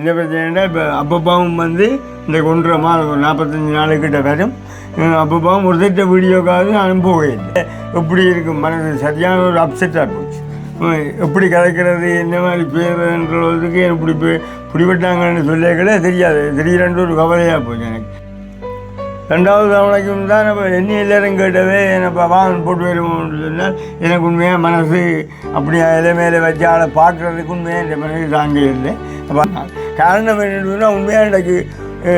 என்ன பிரச்சனைனா இப்போ அப்பப்பாவும் வந்து இந்த ஒன்றரை மாதம் ஒரு நாற்பத்தஞ்சு நாளுக்கிட்ட வரும். அப்பப்பாவும் ஒரு திட்ட வீடியோக்காவது அனுப்பவே இல்லை எப்படி இருக்கும்? மனது சரியான ஒரு அப்செட்டாக போச்சு. எப்படி கலைக்கிறது என்ன மாதிரி பேருன்றதுக்கு எப்படி பிடிபட்டாங்கன்னு சொல்லியே தெரியாது. திடீரென்று ஒரு கவலையாக போச்சு எனக்கு. ரெண்டாவது தவணைக்கும் தான் நம்ம என்ன இல்லைன்னு கேட்டவே என்னப்பா வாகனம் போட்டு வருவோம்னு சொன்னால் எனக்கு உண்மையாக மனசு அப்படி இலை மேலே வச்சு ஆளை பார்க்குறதுக்கு உண்மையாக இந்த மனசு தாங்க இல்லை. அப்போ காரணம் என்னன்னா உண்மையாக எனக்கு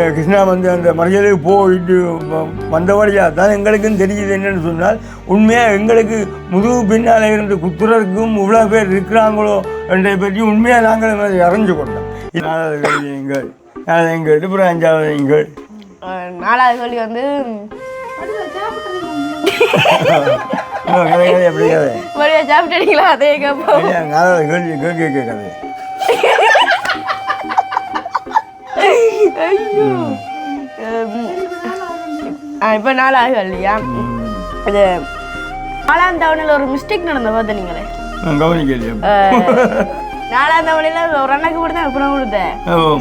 கிருஷ்ணா வந்து அந்த மறியலுக்கு போயிட்டு வ- வந்த வழியாக தான் எங்களுக்கும் தெரியுது என்னன்னு சொன்னால் உண்மையாக எங்களுக்கு முதுகு பின்னால் இருந்து குத்துறதுக்கும் இவ்வளோ பேர் இருக்கிறாங்களோ என்றதை பற்றி உண்மையாக நாங்கள் அதை அறிஞ்சு கொண்டோம். நாலாவது எங்கள் நாலாவது எங்கள் அப்புறம் அஞ்சாவது எங்கள். நாலாவது கேள்வி வந்து மறுபடியும் சாப்பிட்டீங்களா? அதே கேட்போம் இல்லையா, இப்போ நாலாவது கேள்வியா இது நாலாம் தவணையில் ஒரு மிஸ்டேக் நடந்த பார்த்து நீங்களே. நான் கவனிக்கலையே. நாலாம் தவணையில் ஒரு அண்ணாக்கு மட்டும் தான் பணம் கொடுத்தேன்.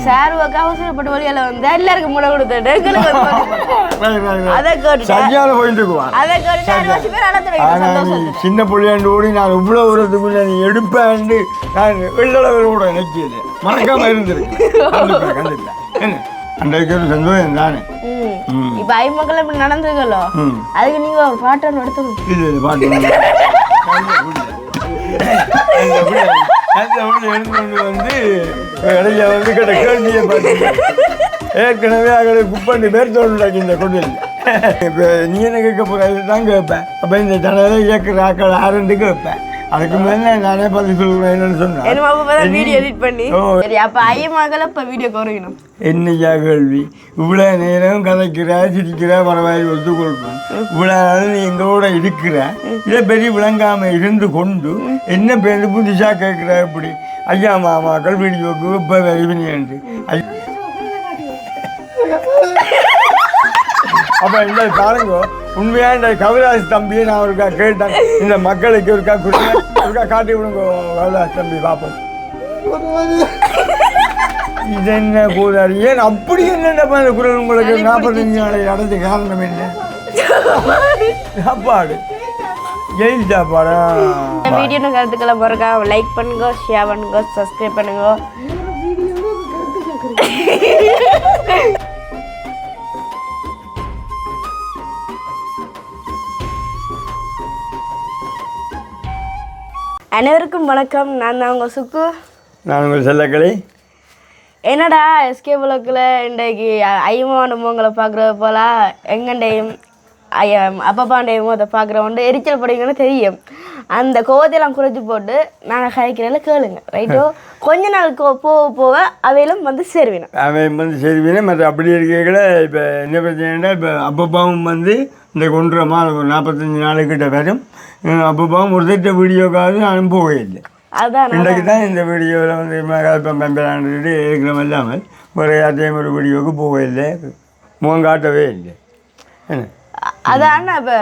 சார் அவசரப்பட்டு வழியால வந்து எல்லாருக்கும் பணம் கொடுத்தேன். அதை கேட்டுட்டேன் சரியான அதை கேட்டு சின்ன பிள்ளையாண்டு ஓடி நான் இவ்வளோ தூரத்துக்குள்ள நீ எடுப்பேன்னு நான் வெள்ளளவில் கூட நினைக்கல. மறக்காம இருந்திருக்கு அன்றைக்கு ஒரு சந்தோஷம் தானே? இப்போ ஐமக்கள் இப்படி நடந்துக்கலோ ம். அதுக்கு நீங்க ஒரு பாட்டு ஒன்று எடுத்துக்கணும் இல்லை இல்லை பாட்டு அந்த புள்ள அந்த வந்து இடையில வந்து கிட்ட கேள்வியை பார்த்து ஏற்கனவே அங்கே குப்பண்டி பேர் தோணுடாக்கி இந்த கொண்டில் இப்போ நீ என்ன கேட்க போகிற தான் கேட்பேன். அப்போ இந்த தடவை இயக்குற ஆக்கள் ஆரண்டு கேட்பேன். அதுக்கு மேலே நானே பதில் சொல்லுவேன் என்னன்னு என்ன அப்போ வீடியோ எடிட் பண்ணி. சரி அப்போ ஐயமக்கள் இப்போ வீடியோ குறைக்கணும் என்னையா கேள்வி? இவ்வளோ நேரம் கதைக்கிற சிரிக்கிற பரவாயில்ல ஒத்துக்கொள்வேன் இவ்வளோ நாள் நீ எங்களோட இருக்கிற இதை பெரிய விளங்காம இருந்து கொண்டு என்ன பேர் புதுசாக கேட்குற இப்படி? ஐயா மாமாக்கள் வீடியோக்கு இப்போ வெறிவினியன்று அப்போ இந்த பாருங்க உண்மையாக இந்த கவிராஜ் தம்பியை நான் ஒருக்கா கேட்டேன். இந்த மக்களுக்கு ஒருக்கா குறி ஒருக்கா காட்டி விடுங்க கவிராஜ் தம்பி பார்ப்போம் இது என்ன கூறாரு ஏன் அப்படி அந்த குரல் உங்களுக்கு நாற்பத்தஞ்சு நாளை அடைஞ்ச காரணம் என்ன? சாப்பாடு. ஜெயில் சாப்பாடா? இந்த வீடியோ கருத்துக்களை மறக்காம லைக் பண்ணுங்க ஷேர் பண்ணுங்க சப்ஸ்கிரைப் பண்ணுங்க. அனைவருக்கும் வணக்கம். நான் தான் உங்கள் சுக்கு. நான் உங்கள் செல்லக்கலை என்னடா எஸ்கே புலக்கில் இன்றைக்கு ஐயமான மோங்களை பார்க்குறது போல எங்கண்டையும் அப்பப்பாண்டையும் அதை பார்க்குறவன்ட்டு எரிச்சல் படுங்கன்னு தெரியும். அந்த கோவத்தையெல்லாம் குறைச்சி போட்டு நாங்கள் கதைக்கிறதில்ல கேளுங்க. ரைட்டோ கொஞ்ச நாள் கோ- போக போக அவையிலும் வந்து சேருவினோம் அவன் வந்து சரிவினே மற்ற அப்படி இருக்கல இப்போ என்ன பிரச்சனைனா இப்போ அப்பப்பாவும் வந்து இந்த ஒன்றரை மாதம் ஒரு நாற்பத்தஞ்சு நாளுக்கிட்ட வரும். அப்பப்பாவும் ஒரு திட்ட வீடியோக்காவது இல்லை அதான் இன்றைக்கு தான் இந்த வீடியோவில் வந்து மகாத்மா பெம்பராண்டு இருக்கிறோம் இல்லாமல் ஒரு யார்ட்டையும் ஒரு வீடியோவுக்கு போகவே இல்லை முகம் காட்டவே இல்லை என்ன அதான் இப்போ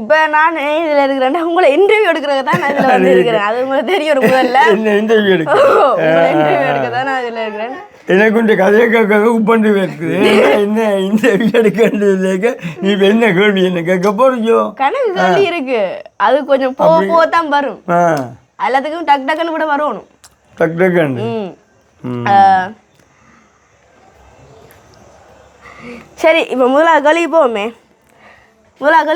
இப்போ நான் இதில் இருக்கிறேன்னா உங்களை இன்டர்வியூ எடுக்கிறத தான் நான் இதில் வந்து இருக்கிறேன் அது உங்களுக்கு தெரியும் முதல்ல இன்டர்வியூ எடுக்க தான் நான் இதில் இருக்கிறேன் எனக்கு இந்த கதையை கேட்க உப்பண்டு இருக்குது. என்ன இன்டர்வியூ எடுக்க நீ என்ன கேள்வி என்ன கேட்க போறியோ? கணக்கு கேள்வி இருக்கு. அது கொஞ்சம் போக போக தான் வரும். எல்லாத்துக்கும் டக் டக்குன்னு கூட வரணும் டக் டக்குன்னு? சரி இப்போ முதலாவது கழுவி போவோமே. முதலாவது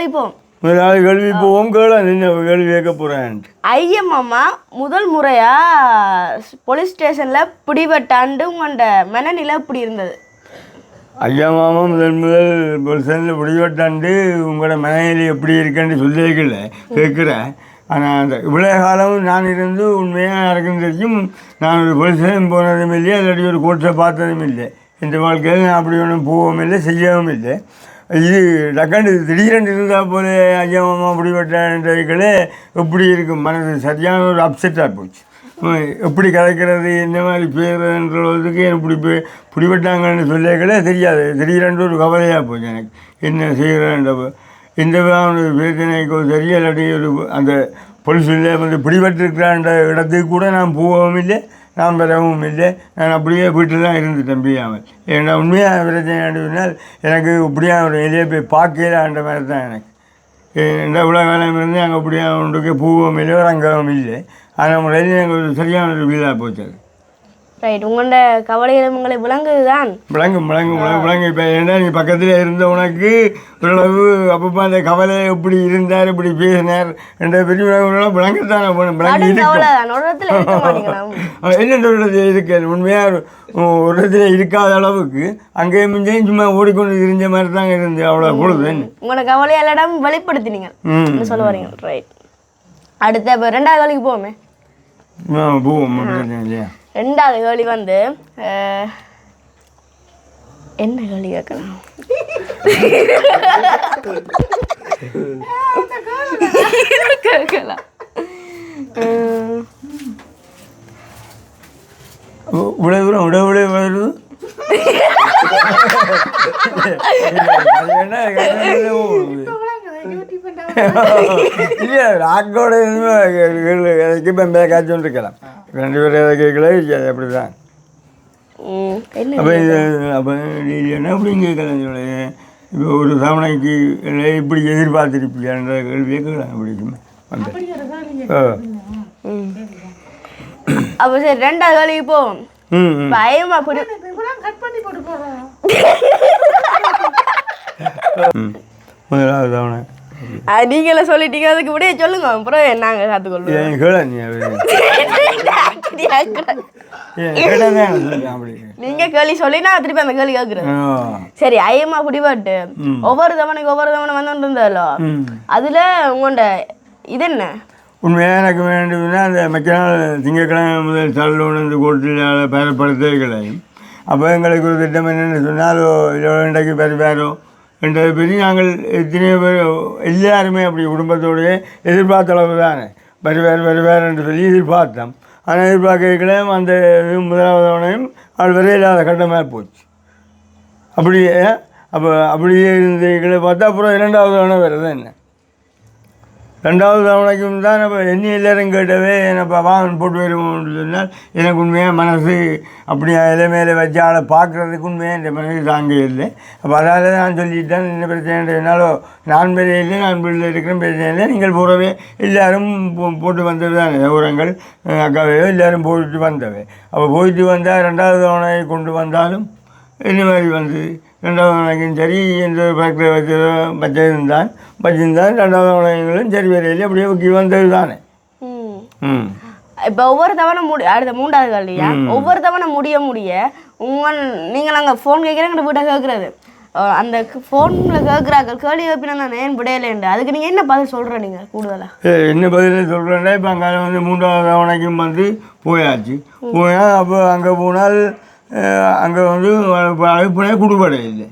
முதலாவது கேள்வி போவோம் கேள என்ன கேள்வி கேட்க போகிறேன்ட்டு ஐயம் அம்மா முதல் முறையா போலீஸ் ஸ்டேஷனில் பிடிபட்டாண்டு உங்களோட மனநிலை இப்படி இருந்தது? ஐயா மாமா முதல் முதல் பொலிசனில் முடிவட்டாண்டு உங்களோட மனைவி எப்படி இருக்குன்னு சொல்லியிருக்கல கேட்குறேன் ஆனால் அந்த இவ்வளோ காலம் நான் இருந்து உண்மையாக யாருக்கும் தெரியும். நான் ஒரு பொலிசனும் போனதும் இல்லை இல்லாட்டி ஒரு கோர்ட்டை பார்த்ததும் இல்லை. இந்த வாழ்க்கையில் நான் அப்படி ஒன்றும் போகவும் இல்லை செய்யவும் இல்லை இது டக்காண்டு திடீரென்று இருந்தால் போல ஐயா மாமா எப்படி இருக்கும்? மனது சரியான ஒரு அப்செட்டாக போச்சு. எப்படி கதைக்கிறது என்ன மாதிரி பேருன்றதுக்கு இப்படி பிடிபட்டாங்கன்னு சொல்லியே தெரியாது. திடீரென்று ஒரு கவலையாக போச்சு எனக்கு. என்ன செய்கிறேன்ற இந்த ஒரு பிரச்சனைக்கோ சரி இல்லாட்டி ஒரு அந்த பொலிசில் வந்து பிடிபட்டிருக்கிறான்ற இடத்துக்கு கூட நான் போகவும் இல்லை நான் பெறவும் இல்லை. நான் அப்படியே வீட்டில் தான் இருந்துட்டேன் அவன். ஏன்னா உண்மையாக பிரச்சனை சொன்னால் எனக்கு இப்படியா ஒரு வெளியே போய் பார்க்கலான்ற மாதிரி தான் எனக்கு. இந்த இவ்வளோ காலம் இருந்து அங்கே அப்படியே அவனுக்கு பூவும் இல்லை ஒரு இல்லை. ஆனால் முறையில் எனக்கு ஒரு சரியான ஒரு வீடாக போச்சு அது. ரைட் உங்களோட கவலைகளும் உங்களுக்கு விளங்குது தான் விளங்கும் விளங்கும் விளங்கும் இப்போ ஏன்னா நீ பக்கத்தில் இருந்த உனக்கு ஓரளவு அப்பப்போ அந்த கவலை எப்படி இருந்தார் இப்படி பேசினார் என்ற பெரிய விளக்கம் விளங்கத்தானே போகணும் விளங்கி இருக்கும் ஒரு இடத்துல இருக்க என்ன உண்மையாக ஒரு இடத்துல இருக்காத அளவுக்கு அங்கேயும் இங்கேயும் சும்மா ஓடிக்கொண்டு தெரிஞ்ச மாதிரி தாங்க இருந்து அவ்வளோ பொழுது. உங்களோட கவலையை எல்லா இடமும் வெளிப்படுத்தினீங்க என்ன சொல்ல வரீங்க? ரைட் அடுத்த இப்போ ரெண்டாவது வேலைக்கு போவோமே. போவோம். இல்லையா? ரெண்டாவது கேள்வி வந்து என்ன கேள்வி கேட்கலாம்? கேட்கலாம் இவ்வளோ தூரம். விட விட அது என்ன? ராக்கோட இதுக்கு இப்போ மேக்காச்சும் இருக்கலாம் ரெண்டு பேரும் எதை கேட்கல அப்படி தான் அப்போ இது அப்போ நீ என்ன அப்படின்னு கேட்கலாம் சொல்லு இப்போ ஒரு தவணைக்கு இல்லை இப்படி எதிர்பார்த்திருப்பியான்ற கேள்வியை கேட்கலாம் அப்படிக்கும் வந்து. அப்போ சரி ரெண்டாவது வேலைக்கு போவோம் பயமா புரி ம். முதலாவது தவணை நீங்களே சொல்லிட்டீங்க அதுக்கு விடையே சொல்லுங்க அப்புறம் நாங்கள் அப்படி. நீங்க கேள்வி சொல்லி நான் திருப்பி அந்த கேள்வி கேட்குறேன். சரி ஐயம்மா குடிபாட்டு. ஒவ்வொரு தவணைக்கு ஒவ்வொரு தவணை வந்து இருந்ததല്ലോ ம். அதுல உங்களோட இது என்ன? உண்மையாக எனக்கு வேண்டும்னா அந்த மக்கள் திங்கட்கிழமை முதல் தள்ள உணர்ந்து கோட்டில் பயன்படுத்தலையும் அப்போ எங்களுக்கு ஒரு திட்டம் என்னென்னு சொன்னால் இல்லை இன்றைக்கு பெறுவாரோ என்றது பற்றி நாங்கள் எத்தனையோ பேர் எல்லாருமே அப்படி குடும்பத்தோடைய எதிர்பார்த்த அளவு தானே. வருவார் வருவார் என்று சொல்லி எதிர்பார்த்தோம். ஆனால் எதிர்பார்க்கலையும் அந்த முதலாவதவனையும் முதலாவது வர இல்லாத கட்டமாக போச்சு. அப்படியே அப்போ அப்படியே இருந்தீங்களே பார்த்தா அப்புறம் இரண்டாவது தவணை வருது என்ன? ரெண்டாவது தவணைக்கும் தான் நம்ம என்ன எல்லாரும் கேட்டவே என்னப்பா வாகனம் போட்டு வருவோம்னு சொன்னால் எனக்கு உண்மையாக மனசு அப்படி இலை மேலே வச்சு ஆளை பார்க்குறதுக்கு உண்மையாக என் மனசு தாங்க இல்லை. அப்போ அதால் நான் சொல்லிட்டேன் என்ன பிரச்சனை என்னாலோ நான் பெரிய இல்லை நான் வீட்டில் இருக்கிறேன் பிரச்சனை இல்லை. நீங்கள் போகிறவே எல்லோரும் போ- போட்டு வந்தது தான் உரங்கள் அக்காவையோ எல்லோரும் போயிட்டு வந்தவை அப்போ போயிட்டு வந்தால் ரெண்டாவது தவணையை கொண்டு வந்தாலும் இந்த மாதிரி வந்து ரெண்டாவது வணக்கம் சரி எந்த ஃபேக்டரி வச்சு வச்சிருந்தான் வச்சிருந்தான் ரெண்டாவது வணக்கங்களும் சரி வரையில அப்படியே ஊக்கி வந்தது தானே ம். இப்போ ஒவ்வொரு தவணை முடி அடுத்த மூன்றாவது கேள்வியா ஒவ்வொரு தவணை முடிய முடிய உங்கள் நீங்கள் அங்கே ஃபோன் கேட்குறேங்க வீட்டை கேட்குறது அந்த ஃபோனில் கேட்குறாங்க கேள்வி கேட்பினா நான் ஏன் விடையிலேண்டு அதுக்கு நீங்கள் என்ன பதில் சொல்கிற நீங்கள் கூடுதலாக என்ன பதில் சொல்கிறேன்னா இப்போ அங்கே வந்து மூன்றாவது தவணைக்கும் வந்து போயாச்சு. போனால் அப்போ அங்கே போனால் அங்கே வந்து அழைப்புனே குடுபடை இல்லை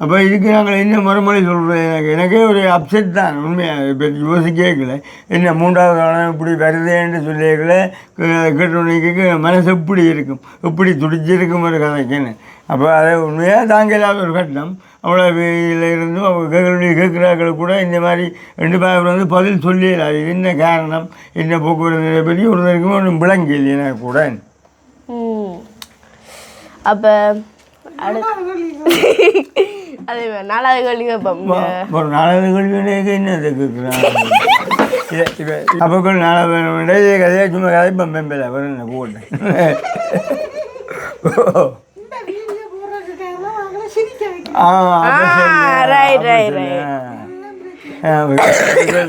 அப்போ இதுக்கு நாங்கள் என்ன மறுமொழி சொல்கிறோம் எனக்கு எனக்கே ஒரு அப்செட் தான் உண்மையாக இப்போ யோசிக்கல என்ன மூன்றாவது காலம் இப்படி வருதேன்னு சொல்லியிருக்கல கேட்டோன்னைக்கு மனசு எப்படி இருக்கும் எப்படி துடிச்சிருக்கும் ஒரு கதைக்குன்னு அப்போ அதை உண்மையாக தாங்கலாத ஒரு கட்டம் அவ்வளோ வெயில இருந்தும் அவங்க கேட்கக்கூடிய கேட்குறாக்கள் கூட இந்த மாதிரி ரெண்டு பேர் வந்து பதில் சொல்லிடலாம் என்ன காரணம் என்ன போக்குவரத்து பற்றி ஒருத்தருக்குமே ஒன்றும் விளங்கி இல்லையா கூட ம் அப்போ அதே மாதிரி நாலாவது கேள்வி கேட்போம் நாலாவது கல்வியுடைய என்ன இதை கேட்குறாங்க அப்போ நாலாவது கதையாக சும்மா கதைப்பேன் பெம்பில் வரும் என்ன போட்டேன்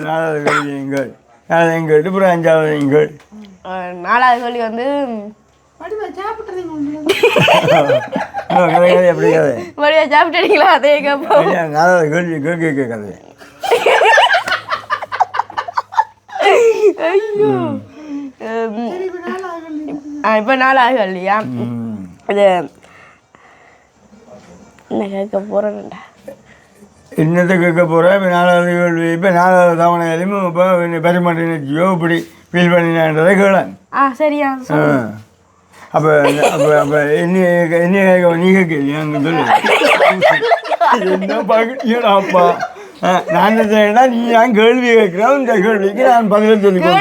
நாலாவது கல்வி எங்கள் நாலாவது எங்கள் அப்புறம் அஞ்சாவது எங்கள் நாலாவது கேள்வி வந்து கதை கதை எப்படி கதை மறுபடியும் சாப்பிட்டீங்களா? அதே கேட்போம் கேள்வி கதை ஐயோ. இப்போ நாலாவது கேள்வியா ம். இது என்ன கேட்க போகிறேன்டா என்னத்தை கேட்க போகிறேன் இப்போ நாலாவது கேள்வி இப்போ நாலாவது தவணையிலையும் இப்போ பெருமாட்டினச்சியோ இப்படி ஃபீல் பண்ணினான்றதை கேளேன் ஆ சரியா. அப்போ அப்போ அப்போ என்ன என்ன கேட்க நீ கேட்கலையா அங்கே சொல்லு. என்ன பார்க்குறீங்கடா அப்பா? ஆ, நான் என்ன செய்யணும்னா நீ நான் கேள்வி கேட்கிறேன் இந்த கேள்விக்கு நான் பதில் சொல்லி நீங்க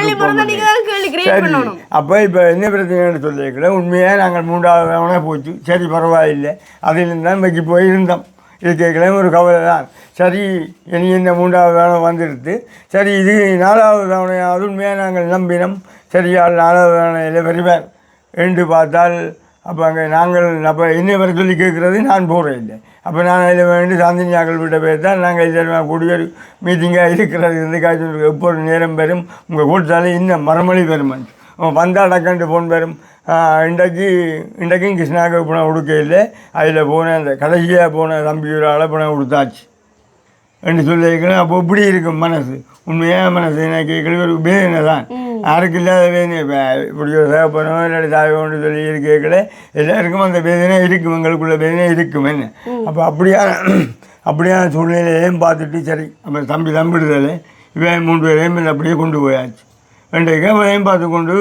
சரி அப்போ இப்போ என்ன பிரச்சனைன்னு சொல்லியிருக்கிறேன்? உண்மையாக நாங்கள் மூன்றாவது தவணை போச்சு. சரி பரவாயில்லை. அதிலிருந்து தான் வைக்கி போய் இருந்தோம். இது கேட்கல ஒரு கவலை தான். சரி இனி இந்த மூன்றாவது தவணை வந்துடுது. சரி இது நாலாவது தவணையாவது உண்மையாக நாங்கள் நம்பினோம். சரியால் நாலாவது தவணையில் வருவார் என்று பார்த்தால் அப்போ அங்கே நாங்கள் அப்போ இன்னை சொல்லி கேட்குறது நான் போகிறேன் இல்லை. அப்போ நான் இதில் வேண்டி சாந்தினியாக்கள் விட்ட பேர் தான் நாங்கள் இதில் கூடிய மீட்டிங்காக இருக்கிறது இருந்து காய்ச்சல் எப்போது நேரம் பெறும்? உங்கள் கூட்டாலே இன்னும் மரமொழி பெறும் வந்தால் டக்கண்டு ஃபோன் பெறும். இன்றைக்கு இன்றைக்கும் கிருஷ்ணாவுக்கு பணம் கொடுக்க இல்லை. அதில் போன அந்த கடைசியாக போன தம்பி ஒரு ஆளை பணம் கொடுத்தாச்சு. என்று சொல்லியிருக்கிறேன். அப்போ இப்படி இருக்கும் மனசு. உண்மையாக மனசு. எனக்கு கேட்கல ஒரு வேதனை தான். யாருக்கு இல்லாத வேதனை இப்போ இப்படி ஒரு சேவப்பனோ இல்லாட்டி தாயோன்னு சொல்லி கேட்கல எல்லாருக்கும் அந்த வேதனை இருக்கும் எங்களுக்குள்ள வேதனை இருக்கும் என்ன அப்போ அப்படியான அப்படியான சூழ்நிலையையும் பார்த்துட்டு சரி நம்ம தம்பி தம்பிடுதல் இவன் மூன்று பேரையும் அப்படியே கொண்டு போயாச்சு ரெண்டு கேமரையும் பார்த்து கொண்டு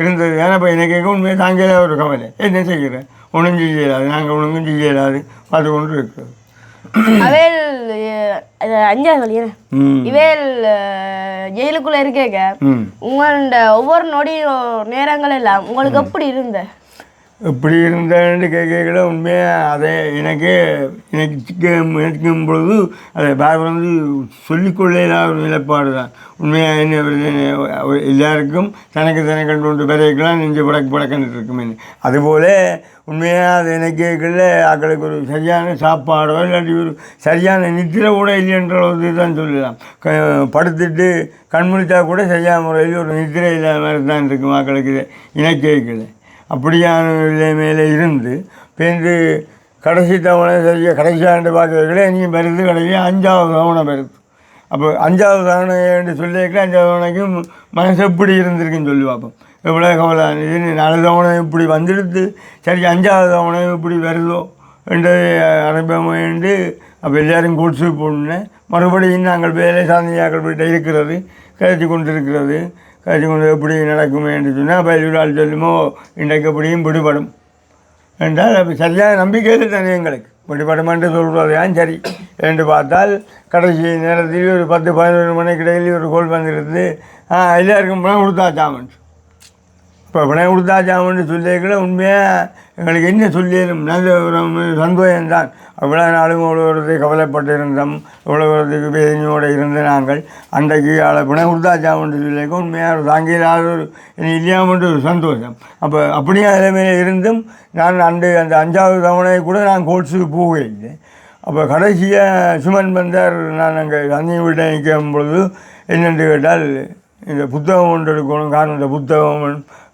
இருந்தது ஏன்னா இப்போ எனக்கு கேட்க உண்மையை தாங்கல ஒரு கவலை என்ன செய்கிறேன் ஒன்றும் செய்யலாது நாங்கள் ஒன்றும் செய்யலாது பார்த்து கொண்டு இருக்கிறது அவேல் அஞ்சாவது வழி என்ன? ம். இவேல் ஜெயிலுக்குள்ள இருக்கேங்க உங்களோட ஒவ்வொரு நொடியும் நேரங்கள் எல்லாம் உங்களுக்கு எப்படி இருந்த? இப்படி இருந்தேன்னு கேட்கல. உண்மையாக அதை எனக்கு எனக்கு நினைக்கும் பொழுது அதை வேறு வந்து சொல்லிக்கொள்ள ஒரு நிலைப்பாடு தான். உண்மையாக என்ன எல்லாருக்கும் தனக்கு தனக்கு கொண்டு விதைக்கலாம் நெஞ்சு படக்கு படக்கன்னு இருக்குமே அதுபோல் உண்மையாக அது எனக்கு கேட்கல ஆக்களுக்கு ஒரு சரியான சாப்பாடோ இல்லாட்டி ஒரு சரியான நித்திரை கூட இல்லைன்ற அளவுக்கு தான் சொல்லலாம். க படுத்துட்டு கண்முழித்தா கூட சரியான முறையில் ஒரு நித்திரை இல்லாத மாதிரி தான் இருக்கும் மக்களுக்கு இணை கேட்கல. அப்படியான நிலைமையில் இருந்து பேருந்து கடைசி தவணை சரியாக கடைசி ஆண்டு பார்க்கறதுல இனியும் வருது கடைசி அஞ்சாவது தவணை வருது அப்போ அஞ்சாவது தவணை என்று சொல்லியிருக்கேன் அஞ்சாவது தவணைக்கும் மனசு எப்படி இருந்திருக்குன்னு சொல்லி பார்ப்போம் எவ்வளோ கவலை இது நாலு தவணை இப்படி வந்துடுது சரி அஞ்சாவது தவணை இப்படி வருதோ என்று அனுபவம் வேண்டு அப்போ எல்லோரும் கொடுத்து போடணும் மறுபடியும் நாங்கள் வேலை சாந்தியாக்கள் போய்ட்டு இருக்கிறது கழித்து கொண்டிருக்கிறது. அது கொண்டு எப்படி நடக்குமே என்று சொன்னால் பயிலால் சொல்லுமோ இன்றைக்கு எப்படியும் விடுபடும். என்றால் அப்போ சரியான நம்பிக்கையில் தானே எங்களுக்கு. விடுபடும் என்று சொல்கிறது ஏன் சரி? என்று பார்த்தால் கடைசி நேரத்தில் ஒரு பத்து பதினொரு மணிக்கு இடையில் ஒரு கோல் வந்துருந்து ஆ எல்லாருக்கும் பணம் கொடுத்தாச்சாமன் இப்போ பணம் கொடுத்தாச்சாமன்னு சொல்லியிருக்கிற உண்மையாக எங்களுக்கு என்ன சொல்லிடும் நல்ல ஒரு சந்தோஷம் தான் அவ்வளோ நாளும் அவ்வளோ கவலைப்பட்டிருந்தோம். கவலைப்பட்டு இருந்தோம் இவ்வளோ வேதனையோடு இருந்த நாங்கள் அன்றைக்கு ஆளை பணம் கொடுத்தாச்சாமன்னு சொல்லியிருக்க உண்மையாக ஒரு தாங்கியில்லாத ஒரு இல்லையாமன்ற ஒரு சந்தோஷம். அப்போ அப்படியே நிலைமையில் இருந்தும் நான் அன்று அந்த அஞ்சாவது தவணை கூட நான் கோட்ஸுக்கு போகவே இல்லை அப்போ கடைசியாக சுமன் பந்தார் நான் அங்கே தண்ணி விட நிற்கும் பொழுது என்னென்று கேட்டால் இந்த புத்தகம் ஒன்று எடுக்கணும் காரணம் இந்த புத்தகம்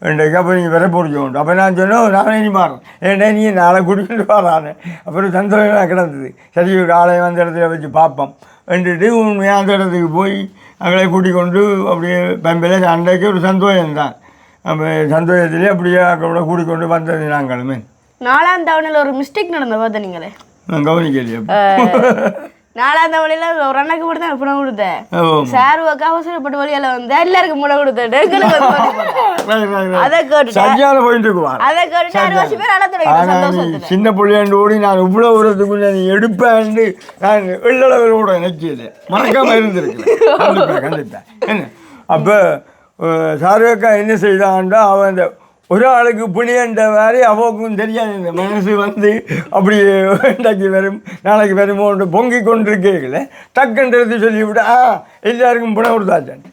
இன்றைக்கு அப்போ நீங்கள் விரை பொறிக்க உண்டு அப்போ நான் சொன்னேன் நானே நீ மாறேன் ஏன்டா நீ நாளை கூட்டிகிட்டு வரானே அப்புறம் சந்தோஷமாக கிடந்தது. சரி ஆளை அந்த இடத்துல வச்சு பார்ப்போம். வந்துட்டு உண்மையாக அந்த இடத்துக்கு போய் அங்களை கூட்டிக் கொண்டு அப்படியே பம்பில் அன்றைக்கு ஒரு சந்தோஷம் தான் அப்போ சந்தோஷத்திலே அப்படியே அங்களோட கூட்டிக்கொண்டு வந்தது நாங்களுமே. நாலாம் தவணையில் ஒரு மிஸ்டேக் நடந்த பார்த்த நீங்களே. நான் கவனிக்கலையே. நாலாம் தவணையில் ஒரு அண்ணாக்கு மட்டும் தான் பணம் கொடுத்தேன். சாருவாக்கு அவசரப்பட்டு வழியால வந்து எல்லாருக்கும் பணம் கொடுத்தேன். அதை கேட்டுட்டு சரியான போயிட்டு இருக்குவான் அதை ஆறு வருஷம் பேர் அழ சந்தோஷத்துல. சின்ன பிள்ளையாண்டு ஓடி நான் இவ்வளோ தூரத்துக்குள்ள நீ எடுப்பேன்னு நான் எள்ளளவில் நினைக்கல. மறக்காம இருந்திருக்கேன் கண்டிப்பாக கண்டிப்பாக என்ன? அப்போ சாருக்கா என்ன செய்தான்டா அவன் அந்த ஒரு ஆளுக்கு புளியன்ற மாதிரி அவக்கும் தெரியாது. இந்த மனசு வந்து அப்படி இன்றைக்கு வரும் நாளைக்கு வருமோன்னு பொங்கி கொண்டிருக்கீங்கள டக்குன்றது சொல்லிவிட்டு ஆ எல்லாருக்கும் பணம் கொடுத்தாச்சான்.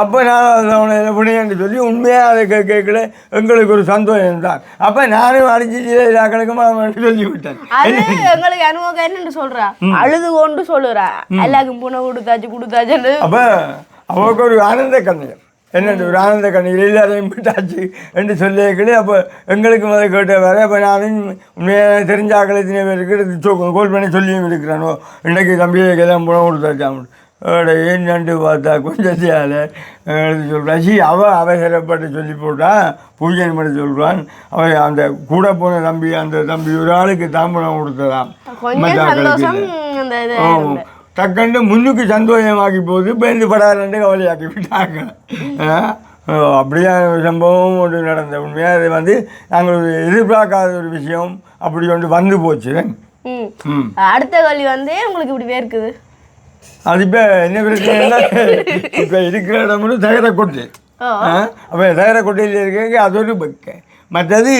அப்போ நான் அவனை புனியன்னு சொல்லி உண்மையாக அதை கே கேட்கல. எங்களுக்கு ஒரு சந்தோஷம் தான். அப்போ நானும் அடிச்சு இதாக்களுக்கும் சொல்லி விட்டேன் அது எங்களுக்கு அனுபவம் என்னன்னு சொல்றா? அழுது கொண்டு சொல்லுறா. எல்லாருக்கும் பணம் கொடுத்தாச்சு கொடுத்தாச்சுன்னு. அப்போ அவருக்கு ஒரு ஆனந்த கண்ணீர். என்னது ஒரு ஆனந்த கண்ணீர் எல்லாரையும் விட்டாச்சு என்று சொல்லியிருக்கலே அப்போ எங்களுக்கும் அதை கேட்ட வேற அப்போ நானும் உண்மையாக தெரிஞ்ச ஆக்களத்தினே பேருக்கு கோல் பண்ணி சொல்லியும் இருக்கிறானோ? இன்றைக்கு தம்பியை எல்லாம் பணம் கொடுத்தாச்சாம அவட ஏன்னு பார்த்தா? கொஞ்சம் செய்யாத. சொல்கிறான் சி அவள் அவசரப்பட்டு சொல்லி போட்டா பூஜை பண்ணி சொல்கிறான் அவன் அந்த கூட போன தம்பி அந்த தம்பி ஒரு ஆளுக்கு தாம்பரம் கொடுத்ததாம். டக்குன்னு முன்னுக்கு சந்தோஷமாக்கி போகுது பேருந்து படாதுன்னு கவலையாக்கி விட்டாங்க அப்படியான ஒரு சம்பவம் ஒன்று நடந்த உண்மையாக அது வந்து நாங்கள் எதிர்பார்க்காத ஒரு விஷயம் அப்படி ஒன்று வந்து போச்சு அடுத்த கேள்வி வந்து உங்களுக்கு இப்படி வேர்க்குது அது இப்போ என்ன பிரச்சனைனா இப்போ இருக்கிற இடம் தகர கொட்டை. அப்போ தகர கொட்டையில் இருக்க அது ஒரு பக்க மற்றது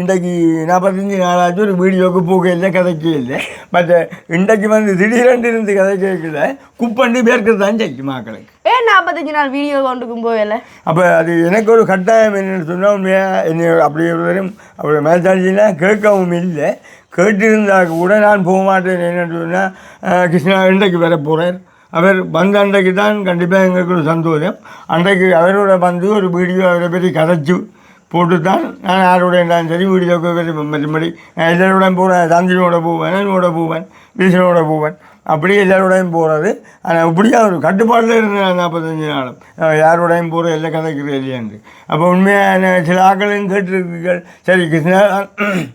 இன்றைக்கு நாற்பத்தஞ்சு நாளாச்சும் ஒரு வீடியோக்கு போக இல்லை கதைக்க இல்லை மற்ற இன்றைக்கு வந்து திடீரென்று இருந்து கதை கேட்கல. குப்பண்டி பேர்க்கிறது தான் செய்யும் மக்களுக்கு. ஏன் நாற்பத்தஞ்சு நாள் வீடியோ கொண்டுக்கும் போகல அப்போ அது எனக்கு ஒரு கட்டாயம் என்னென்னு சொன்னால் உண்மையாக என்னை அப்படி ஒரு வரையும் அப்படி மேல்தாட்சினா கேட்கவும் இல்லை. கேட்டிருந்தா கூட நான் போக மாட்டேன். என்னன்னு சொன்னால் கிருஷ்ணா இன்றைக்கு வர போகிறார் அவர் வந்த அன்றைக்கு தான் கண்டிப்பாக எங்களுக்கு ஒரு சந்தோஷம். அன்றைக்கு அவரோட வந்து ஒரு வீடியோ அவரை பற்றி கதைச்சு போட்டுத்தான் நான் யாரோட இருந்தாலும் சரி வீடியோ பற்றி மற்றபடி நான் எல்லாரோட போகிறேன் தந்தினோட போவேன் என்னோட போவேன் வீசனோட போவேன். அப்படி எல்லாரோடையும் போகிறது ஆனால் இப்படியா ஒரு கட்டுப்பாட்டில் இருந்தேன் நாற்பத்தஞ்சு நாளும். யாரோடையும் போகிற எல்லாம் கதைக்கிறது இல்லையாண்டு அப்போ உண்மையான சில ஆக்களையும் கேட்டிருக்கீர்கள். சரி கிருஷ்ணா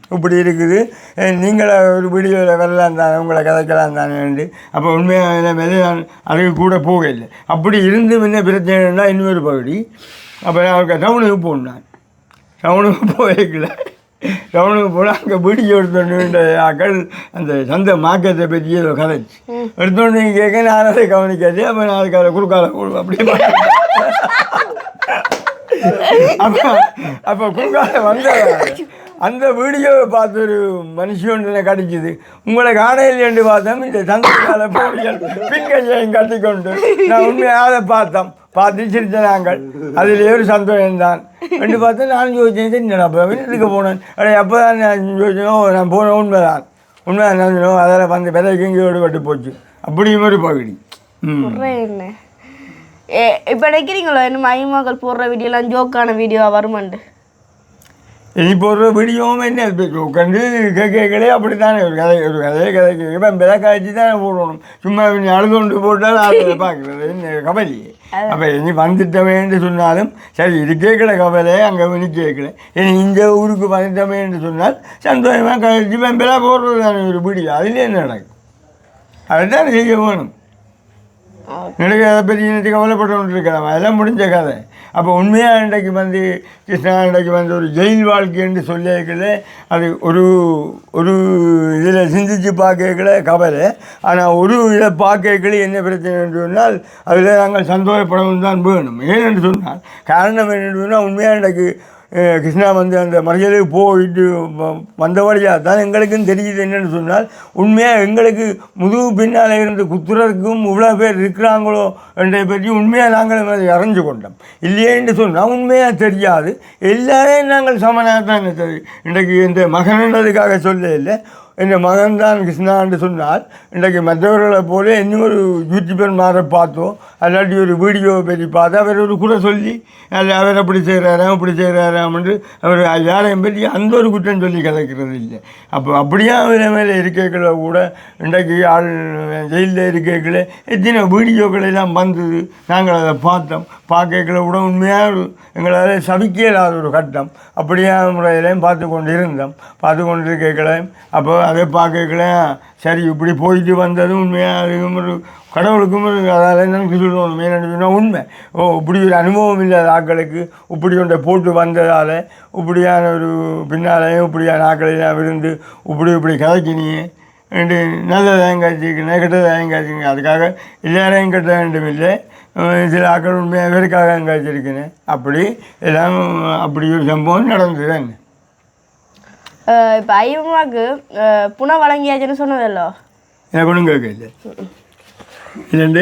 இப்படி இருக்குது. அஹ் ஒரு வீடியோவில் வரலாம் தானே உங்களை கதைக்கலாம் தானே அப்போ உண்மையான மேலே நான் அதுக்கு கூட போகவில்லை. அப்படி இருந்து என்ன பிரச்சனைனா இன்னொரு பகுதி. அப்போ நான் டவுனுக்கு போனேன் டவுனுக்கு போயிருக்கல டவுனுக்கு போனால் அங்கே வீடியோ எடுத்தோன்னு ஆக்கள் அந்த சந்தை மார்க்கெட்டை பற்றி ஏதோ கதைச்சு எடுத்தோன்னு கேட்க நான் அதை கவனிக்காது அப்போ நான் அதுக்கு அதை குறுக்கால போடுவேன் அப்படியே அப்போ அப்போ குறுக்கால வந்த அந்த வீடியோவை பார்த்து ஒரு மனுஷன் கிடைச்சிது. உங்களை காணையில் என்று பார்த்தோம் இந்த சந்தைக்கால போடிகள் பின்கையையும் கட்டிக்கொண்டு நான் உண்மையாக அதை பார்த்தோம். பார்த்து சிரித்த நாங்கள். அதில் ஒரு சந்தோஷம் தான் ரெண்டு பார்த்து நான் யோசிச்சேன் என்னடா அப்போ வீட்டுக்கு போனேன். அடைய அப்போ தான் நான் யோசிச்சோம் நான் போன உண்மைதான். உண்மை நினைச்சோம் அதில் வந்து விதைக்கு இங்கே விடுபட்டு போச்சு. அப்படியும் ஒரு பகுதி. என்ன ஏ இப்போ நினைக்கிறீங்களோ என்ன மயமகள் போடுற வீடியோலாம் ஜோக்கான வீடியோவாக வருமாண்டு? இனி போடுற வீடியோவும் என்ன? உட்காந்து கேட்கலே அப்படி தானே ஒரு கதை ஒரு கதையை கதை கேட்க விலை காய்ச்சி தானே போடணும். சும்மா அழுது கொண்டு போட்டால் அதை பார்க்குறது என்ன கவலை? அப்போ இனி வந்துட்டமேன்னு சொன்னாலும் சரி இது கேட்கல கவலை அங்கே இனி கேட்கல. இனி இந்த ஊருக்கு வந்துட்டமேன்னு சொன்னால் சந்தோஷமாக கழிச்சு விலை போடுறது தானே ஒரு வீடியோ. அதில் என்ன நடக்கும்? அதுதான் செய்ய வேணும். எனக்கு அதை பற்றி எனக்கு கவலைப்பட்டு இருக்கலாம் அதெல்லாம் முடிஞ்ச கதை. அப்போ உண்மையாக இன்றைக்கு வந்து கிருஷ்ணா இன்றைக்கு வந்து ஒரு ஜெயில் வாழ்க்கைன்னு சொல்லியிருக்கல. அது ஒரு ஒரு இதில் சிந்தித்து பார்க்கல கவலை. ஆனால் ஒரு இதை பார்க்கல என்ன பிரச்சனை என்று சொன்னால் அதில் நாங்கள் சந்தோஷப்படவும் தான் வேணும். ஏனென்று சொன்னால் காரணம் என்னென்னு சொன்னால் உண்மையாக இன்றைக்கு கிருஷ்ணா வந்து அந்த மறியலுக்கு போயிட்டு வந்த வழியாக தான் எங்களுக்கும் தெரியுது என்னென்னு சொன்னால் உண்மையாக எங்களுக்கு முதுகு பின்னால் இருந்து குத்துறதுக்கும் இவ்வளோ பேர் இருக்கிறாங்களோ என்றதை பற்றி உண்மையாக நாங்கள் அதை அறிஞ்சு கொண்டோம். இல்லையேன்னு சொன்னால் உண்மையாக தெரியாது. எல்லாரையும் நாங்கள் சமனாக தான் இன்றைக்கு இந்த மகன்ன்றதுக்காக சொல்ல இல்லை. என் மகன் தான் கிருஷ்ணான்னு சொன்னால் இன்றைக்கு மற்றவர்களை போல இன்னொரு யூடியூபர் மாற பார்த்தோம். அல்லாட்டி ஒரு வீடியோ பற்றி பார்த்து அவர் ஒரு கூட சொல்லி அதில் அவர் அப்படி செய்கிறாராம் இப்படி செய்கிறாராம்னு அவர் யாரையும் பற்றி அந்த ஒரு குற்றம் சொல்லி கதைக்கிறது இல்லை. அப்போ அப்படியே அவர் மேலே இருக்கைகளை கூட இன்றைக்கு ஆள் ஜெயிலில் இருக்கைகளை எத்தனை வீடியோக்கள் எல்லாம் வந்தது. நாங்கள் அதை பார்த்தோம். பார்க்கல கூட உண்மையாக எங்களால் சபிக்க இல்லாத ஒரு கட்டம். அப்படியே முறையிலையும் பார்த்து கொண்டு இருந்தோம் பார்த்து கொண்டு இருக்கைகளையும் அப்போ அதை பார்க்கல சரி இப்படி போயிட்டு வந்ததும் உண்மையாக அதுக்கும் ஒரு கடவுளுக்கும் அதால் எனக்கு சொல்லணும். மெயின் உண்மை. ஓ இப்படி ஒரு அனுபவம் இல்லாத ஆட்களுக்கு இப்படி ஒன்றை போட்டு வந்ததால் இப்படியான ஒரு பின்னாலையும் இப்படியான ஆட்களெல்லாம் விருந்து இப்படி இப்படி கதைக்கினியே. ரெண்டு நல்லதாயும் காய்ச்சிக்கணும் கெட்டதாயும் காய்ச்சிக்கணும் அதுக்காக எல்லாரையும் கட்ட வேண்டும் இல்லை. சில ஆக்கள் உண்மையாக பேருக்காக காய்ச்சிருக்கேன் அப்படி எல்லாம் அப்படி ஒரு சம்பவம் நடந்தது இப்போ ஐயமாக்கு புன வழங்கியாச்சுன்னு சொன்னதல்லோ எனக்கு ஒன்றும் கேட்கல இல்லைண்டு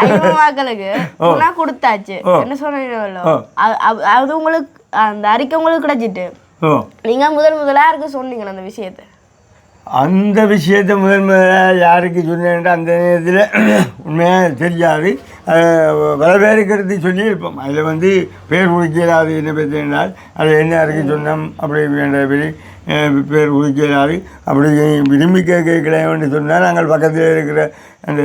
ஐயமாக்களுக்கு புனா கொடுத்தாச்சு. என்ன சொன்னீங்களோ. அது- உங்களுக்கு அந்த அறிக்கை உங்களுக்கு கிடைச்சிட்டு நீங்க முதல் முதலா இருக்கு சொன்னீங்க அந்த விஷயத்த அந்த விஷயத்தை முதல் யாருக்கு சொன்னேன்ட்டு அந்த நேரத்தில் உண்மையாக தெரியாது. அஹ் பல சொல்லியிருப்போம். அதில் வந்து பேர் உரிக்கிறாது என்ன பற்றினால் அது என்ன யாருக்கு சொன்னோம் அப்படி வேண்டபடி பேர் உரிக்கிறாது அப்படி விரும்பி கேட்கலன்னு சொன்னால் நாங்கள் பக்கத்தில் இருக்கிற அந்த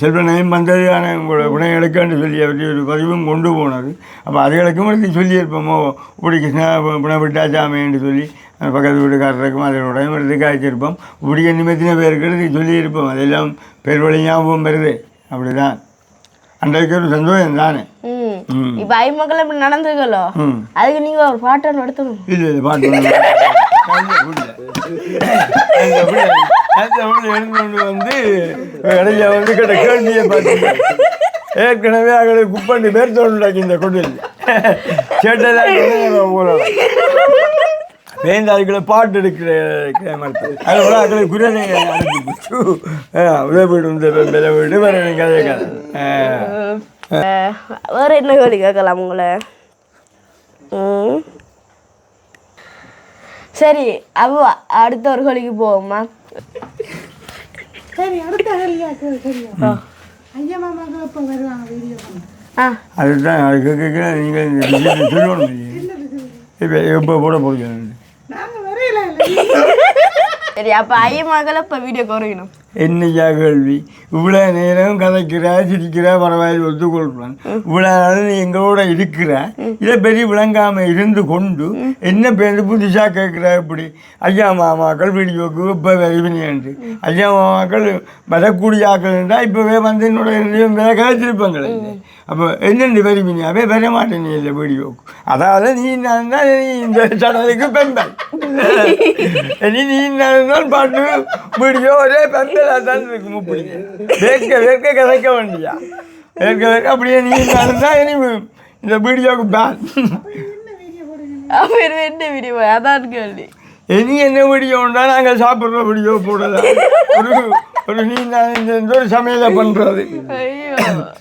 செல்வனையும் வந்தது ஆனால் உங்களோட உணவு எடுக்கன்னு சொல்லி அப்படி ஒரு பதிவும் கொண்டு போனது. அப்போ அதுகளுக்கும் எடுத்து சொல்லியிருப்போமோ இப்படி கிருஷ்ணா புன விட்டாச்சாமேன்னு சொல்லி பக்கத்து வீட்டுக்காரருக்கும் அதனுடையும் எடுத்து காய்ச்சிருப்போம். இப்படி நிமித்தின பேருக்கு சொல்லியிருப்போம். அதெல்லாம் பேர் வழி ஞாபகம் வருது. அப்படிதான். அன்றைக்கு ஒரு சந்தோஷம் தானே இப்போ ஐமக்கள் இப்படி நடந்துருக்கலோ? அதுக்கு நீங்க ஒரு பாட்டு எடுத்துக்கணும். இல்லை இல்லை பாட்டு வேண்டாம். நல்ல புள்ள. நல்ல வந்து இடையில வந்து கிட்ட கேள்வியை பார்த்து ஏற்கனவே அங்கே குப்பண்டி பேர் தோணுடாக்கி இந்த கொடியில் சேட்டெல்லாம் ஊழல் வேந்த அதுக்குள்ள பாட்டு எடுக்கிற மரத்தில் அதோட அதுக்குள்ள குரலை அனுப்பிச்சு. பிடிச்சு வீடு இந்த வீடு வேற கதை. வேற என்ன கேள்வி கேட்கலாம் உங்களை? சரி அவ்வா அடுத்த ஒரு கோழிக்கு போவோமா சரி அடுத்த சரியா ஐயா மாமாக்கள் எப்போ வருவாங்க வீடியோ ஆ. அதுதான் அதுக்கு கேட்குற நீங்கள் சொல்லணும் இப்போ எப்போ போட சரி அப்போ ஐயமாக்கள் இப்போ வீடியோ குறையணும் என்னையா கேள்வி? இவ்வளோ நேரம் கதைக்கிற சிரிக்கிற பரவாயில்ல ஒத்துக்கொள்றான் இவ்வளோ நாள் நீ எங்களோட இருக்கிற இதை பெரிய விளங்காமல் இருந்து கொண்டு என்ன பேர் புதுசாக கேட்குற இப்படி? ஐயா மாமாக்கள் வீடியோக்கு இப்போ விரைவினியாண்டு ஐயா மாமாக்கள் வரக்கூடிய ஆக்கள் இருந்தால் இப்போவே வந்து என்னோட ரெண்டையும் வேலை கதைச்சிருப்பாங்களே அப்போ என்னென்று விரும்பினியாவே வர மாட்டேன் இல்லை வீடியோக்கு அதாவது நீ நான் தான் நீ இந்த சேனலுக்கு பெண்கள். நீ நான் தான் பாட்டு வீடியோ ஒரே பெண்களாக தான் இருக்கும் இப்படி வேர்க்க வேர்க்க கதைக்க வேண்டியா? வேர்க்க வேர்க்க அப்படியே நீ தான் இனி இந்த வீடியோக்கு பேன் என்ன வீடியோ அதான் கேள்வி. இனி என்ன வீடியோ உண்டா? நாங்கள் சாப்பிட்ற வீடியோ போடலாம் ஒரு ஒரு நீ நான் இந்த ஒரு சமையலை பண்ணுறது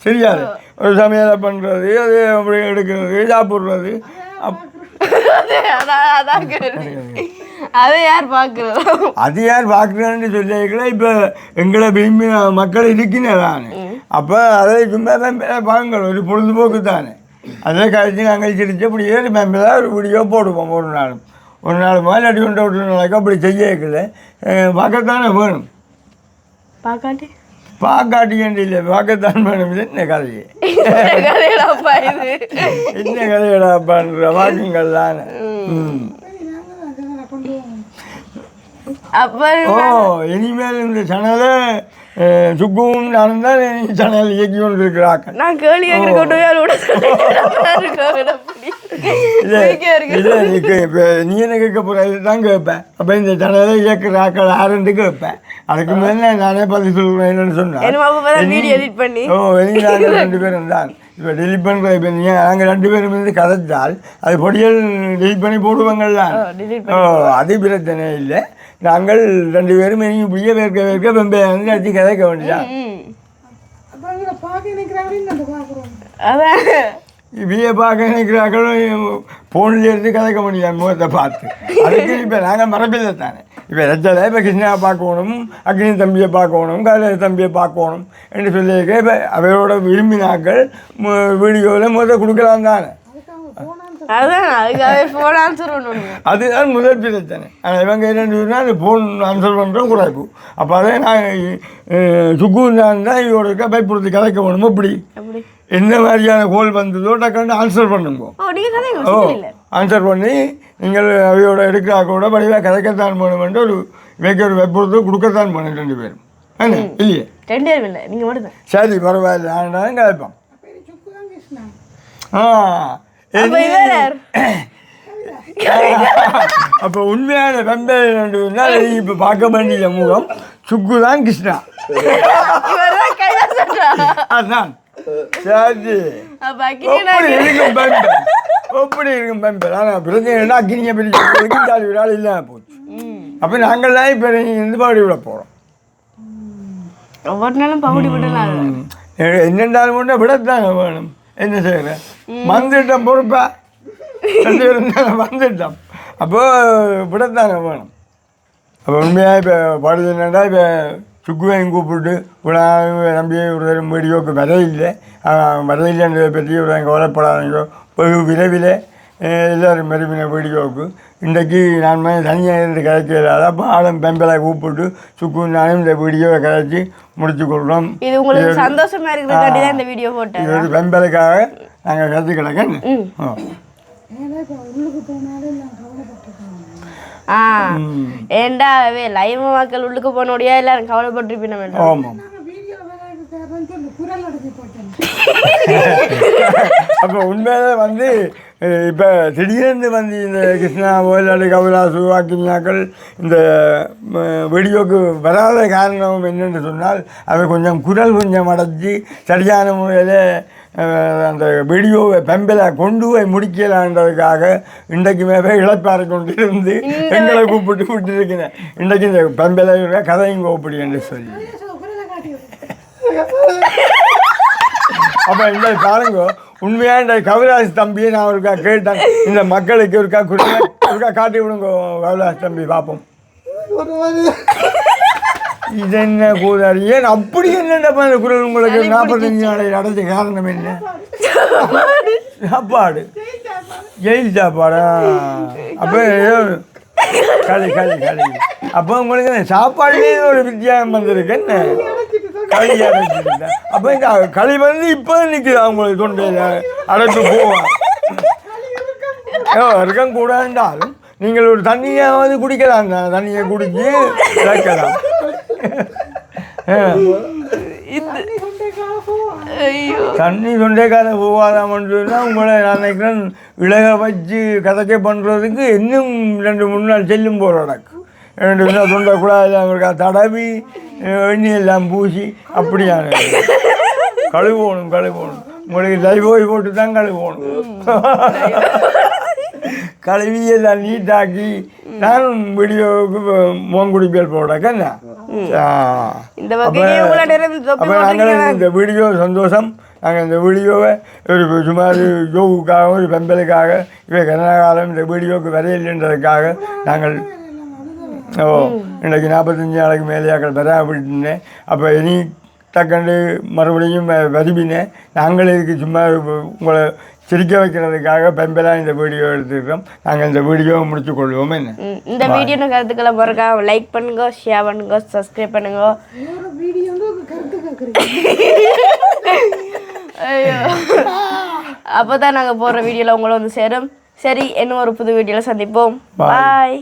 தெரியாது ஒரு சமையலை பண்ணுறது அது அப்படி எடுக்கிறது சாப்பிட்றது. அப் அதான் அதான் கேள்வி. அதை யார் பார்க்குறது? அது யார் பார்க்குறேன்னு சொல்லியிருக்கல இப்போ எங்களை விரும்பி மக்கள் இருக்கிறான் அப்போ அதை சும்மா பாருங்க ஒரு பொழுதுபோக்கு தானே. அதை கழிச்சு நாங்கள் சிரிச்சு அப்படி ஏறி மேம்பதான் ஒரு வீடியோ போடுவோம் ஒரு நாள் ஒரு நாள் மாதிரி அடி ஒன்றை விட்டு நாளைக்கு அப்படி செய்யக்கல. பார்க்கத்தானே வேணும்? பார்க்காட்டி? பார்க்காட்டி இல்லை பார்க்கத்தான் வேணும். என்ன கதையே? என்ன கதையடா பண்ணுற வாக்குங்கள் தானே. ம் நாங்கள் அதனால் கொண்டு போவோம் அப்போ ஓ இனிமேல் இந்த சேனலை சுக்கும் நானும் தான் சேனல் இயக்கி கொண்டு இருக்கிறாங்க நான் கேள்வி கேட்குற கொண்டு நீ கே- இப்ப நீ என்ன கேட்க போகிற இதுதான் கேட்பேன். அப்போ இந்த சேனலை இயக்குற ஆக்கள் யாருன்னு கேட்பேன். அதுக்கு மேலே நானே பதில் சொல்கிறேன் என்னன்னு சொன்னேன் வீடியோ எடிட் பண்ணி. ஓ நாங்கள் ரெண்டு பேரும் தான். இப்போ டெலிட் பண்ணுற இப்போ நீங்கள் நாங்கள் ரெண்டு பேரும் இருந்து கதைச்சால் அது பொடியல் டெலிட் பண்ணி போடுவாங்கல்ல ஓ அது பிரச்சனை இல்லை. நாங்கள் ரெண்டு பேரும் இனி இப்படியே வேர்க்க வேர்க்க வெம்பை வந்து அடிச்சு கதைக்க வேண்டியதான் இப்படியே பார்க்க நினைக்கிறார்களும் ஃபோனில் இருந்து கதைக்க முடியாது முகத்தை பார்த்து. அதுக்கு இப்போ நாங்கள் மரபில்லை தானே. இப்போ ரச்சலை இப்போ கிருஷ்ணா பார்க்கணும் அக்னி தம்பியை பார்க்கணும் கால தம்பியை பார்க்கணும் என்று சொல்லியிருக்க இப்போ அவரோட விரும்பினாக்கள் வீடியோவில் முதல் கொடுக்கலாம் தானே. அதான் அதுக்காக ஃபோன் ஆன்சர் பண்ணணும் அதுதான் முதல் பிரச்சனை. ஆனால் இவங்க என்னென்னு அந்த ஃபோன் ஆன்சர் பண்ணுறோம் குறைப்பு அப்போ அதே நான் சுக்கு நான் தான் இவரோட இருக்க பயப்படுத்தி கதைக்க வேணுமோ இப்படி அப்படி என்ன மாதிரியான கோல் வந்ததோ டக்குன்னு ஆன்சர் பண்ணுங்க. ஓ ஆன்சர் பண்ணி நீங்கள் அவையோட எடுக்கிற கூட வடிவாக கதைக்கத்தான் ஒரு வைக்க ஒரு கொடுக்கத்தான் வேணும் ரெண்டு பேரும். இல்லையே? ரெண்டு பேரும் இல்லை நீங்கள் மட்டும் தான் சரி பரவாயில்ல சுக்கு தான் ஆ அப்போ உண்மையான வெம்பை இப்போ பார்க்க வேண்டிய முகம் சுக்கு தான் கிருஷ்ணா அதான். சரி. எப்படி இருக்கும் பெம்பர் ஆனால் பிரச்சனை அக்னியை பிரிச்சு ஒரு ஆள் இல்லாமல் போச்சு. அப்போ நாங்கள்லாம் இப்போ பாடி விட போகிறோம் ஒவ்வொரு நாளும் பகுடி விடலாம் என்னென்றாலும் கொண்டு விடத்தாங்க வேணும். என்ன செய்யற? வந்துட்டோம் பொறுப்பா? ரெண்டு பேரும் தானே வந்துட்டோம் அப்போ விடத்தாங்க வேணும். அப்போ உண்மையாக இப்போ பாடுது என்னடா இப்போ சுக்குவையும் கூப்பிட்டு இவ்வளோ நம்பி ஒரு வீடியோக்கு வரையில்லை. வரையில்லைன்றதை பற்றி இவ்வளோ கவலைப்படாதீங்க. வெகு விரைவில் எல்லோரும் மறுபின வீடியோவுக்கு இன்றைக்கு நான் மாதிரி தனியாக இருந்து அப்போ ஆளும் பெம்பலை கூப்பிட்டு சுக்கு நானும் இந்த வீடியோவை கதைச்சி முடிச்சு கொள்கிறோம் இது உங்களுக்கு சந்தோஷமா இருக்கிறதுக்காண்டி தான் இந்த வீடியோ போட்டேன். இது ஒரு பெம்பலுக்காக நாங்கள் கற்று கிடக்கேன் ஆ. ஏன்னா இப்போ உள்ளுக்கு போனாலும் நான் கவலைப்பட்டிருக்கேன் ஆ ஏண்டா வே லைவ் மக்கள் உள்ளுக்கு போனோடியா எல்லாரும் கவலைப்பட்டிருப்பீங்க வேண்டாம் ஆமாம் அப்போ உண்மையிலே வந்து இப்போ திடீர்னு வந்து இந்த கிருஷ்ணாவோ இல்லாட்டி கபிலாசு வாக்கிஞாக்கள் இந்த வீடியோக்கு வராத காரணம் என்னென்னு சொன்னால் அவை கொஞ்சம் குரல் கொஞ்சம் அடைச்சி சரியான முறையில் அந்த வீடியோவை பெம்பலை கொண்டு போய் முடிக்கலான்றதுக்காக இன்றைக்குமே போய் இழப்பாறை கொண்டு இருந்து எங்களை கூப்பிட்டு விட்டு இருக்கிறேன் இன்றைக்கு இந்த பெம்பலை கதையும் கோப்படி என்று சொல்லி. அப்போ இந்த பாருங்க உண்மையாக இந்த கவிராஜ் தம்பியை நான் ஒருக்கா கேட்டேன். இந்த மக்களுக்கு ஒருக்கா குரலை ஒருக்கா காட்டி விடுங்க கவிராஜ் தம்பி பார்ப்போம் இது என்ன கூதாரி? ஏன் அப்படி என்னென்ன இந்த குரல் உங்களுக்கு? நாற்பத்தஞ்சு நாளை அடைஞ்ச காரணம் என்ன? சாப்பாடு. ஜெயில் சாப்பாடா? அப்போ களி களி களி. அப்போ உங்களுக்கு சாப்பாடுலேயே ஒரு வித்தியாசம் வந்திருக்கு. என்ன? களி அடைச்சிருந்தா அப்போ இந்த களி வந்து இப்போ நிற்குது அவங்களுக்கு தொண்டையில் அடைச்சு போவான் இருக்கம் கூடாண்டாலும் நீங்கள் ஒரு தண்ணியாவது குடிக்கலாம். தண்ணியை குடிச்சு இறக்கலாம். ஆ. தண்ணி தண்ணி தொண்டைக்கார போகாதாமன்றதுனா உங்களை நான் நினைக்கிறேன் இலக வச்சு கதக்கை பண்ணுறதுக்கு இன்னும் ரெண்டு மூணு நாள் செல்லும் போகிற நடக்கு தொண்டை குழாயில் இருக்கா தடவி எண்ணி எல்லாம் பூசி அப்படியான கழுவோணும் கழுவோணும். உங்களுக்கு லைவோய் போட்டு தான் கழுவோணும். கழுவி எல்லாம் நீட்டாக்கி நானும் வீடியோவுக்கு மோங்குடிப்பியல் போடக்கண்ணா அப்போ நாங்கள். இந்த வீடியோ சந்தோஷம். நாங்கள் இந்த வீடியோவை ஒரு சுமார் ஜோவுக்காக ஒரு பெம்பலுக்காக இவை கனகாலம் இந்த வீடியோவுக்கு வரையில்லைன்றதுக்காக நாங்கள் ஓ இன்றைக்கு நாற்பத்தஞ்சு நாளைக்கு மேலேயாக்கள் பெறாவிட்டேன் அப்போ இனி டக்கண்டு மறுபடியும் வ- வருவினேன் நாங்கள் இதுக்கு சும்மா உங்களை சிரிக்க வைக்கிறதுக்காக பெம்பலாக இந்த வீடியோ எடுத்துக்கிறோம் நாங்கள் இந்த வீடியோவை முடிச்சு கொள்வோம் என்ன இந்த வீடியோ கருத்துக்களை மறக்காம லைக் பண்ணுங்க ஷேர் பண்ணுங்க சப்ஸ்கிரைப் பண்ணுங்க அப்போ தான் நாங்கள் போடுற வீடியோவில் உங்களை வந்து சேரும் சரி இன்னும் ஒரு புது வீடியோவில் சந்திப்போம் Bye. பாய்